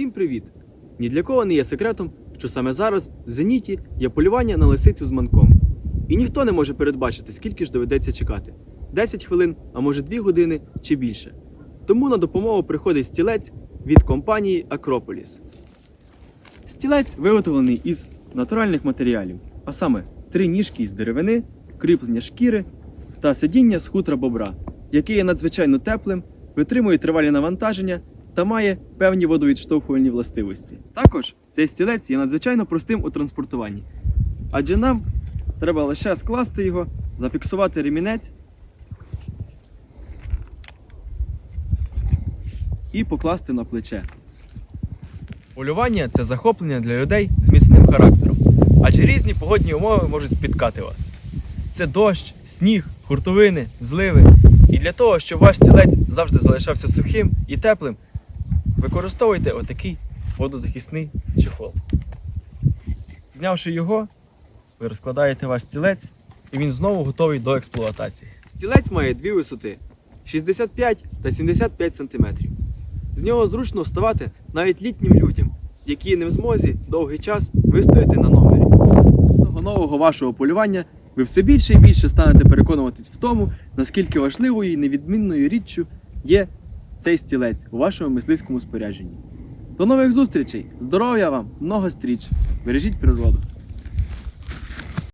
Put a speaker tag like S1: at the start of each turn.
S1: Всім привіт! Ні для кого не є секретом, що саме зараз в зеніті є полювання на лисицю з манком. І ніхто не може передбачити, скільки ж доведеться чекати: 10 хвилин, а може 2 години чи більше. Тому на допомогу приходить стілець від компанії Акрополіс. Стілець виготовлений із натуральних матеріалів, а саме три ніжки із деревини, кріплення шкіри та сидіння з хутра бобра, який є надзвичайно теплим, витримує тривалі навантаження та має певні водовідштовхувальні властивості. Також цей стілець є надзвичайно простим у транспортуванні, адже нам треба лише скласти його, зафіксувати ремінець і покласти на плече. Полювання це захоплення для людей з міцним характером, адже різні погодні умови можуть спіткати вас. Це дощ, сніг, хуртовини, зливи. І для того, щоб ваш стілець завжди залишався сухим і теплим, використовуйте отакий водозахисний чехол. Знявши його, ви розкладаєте ваш стілець і він знову готовий до експлуатації. Стілець має дві висоти 65 та 75 см. З нього зручно вставати навіть літнім людям, які не в змозі довгий час вистояти на номері. Кожного нового вашого полювання ви все більше і більше станете переконуватись в тому, наскільки важливою і невідмінною річчю є цей стілець у вашому мисливському спорядженні. До нових зустрічей! Здоров'я вам, много стріч! Бережіть природу!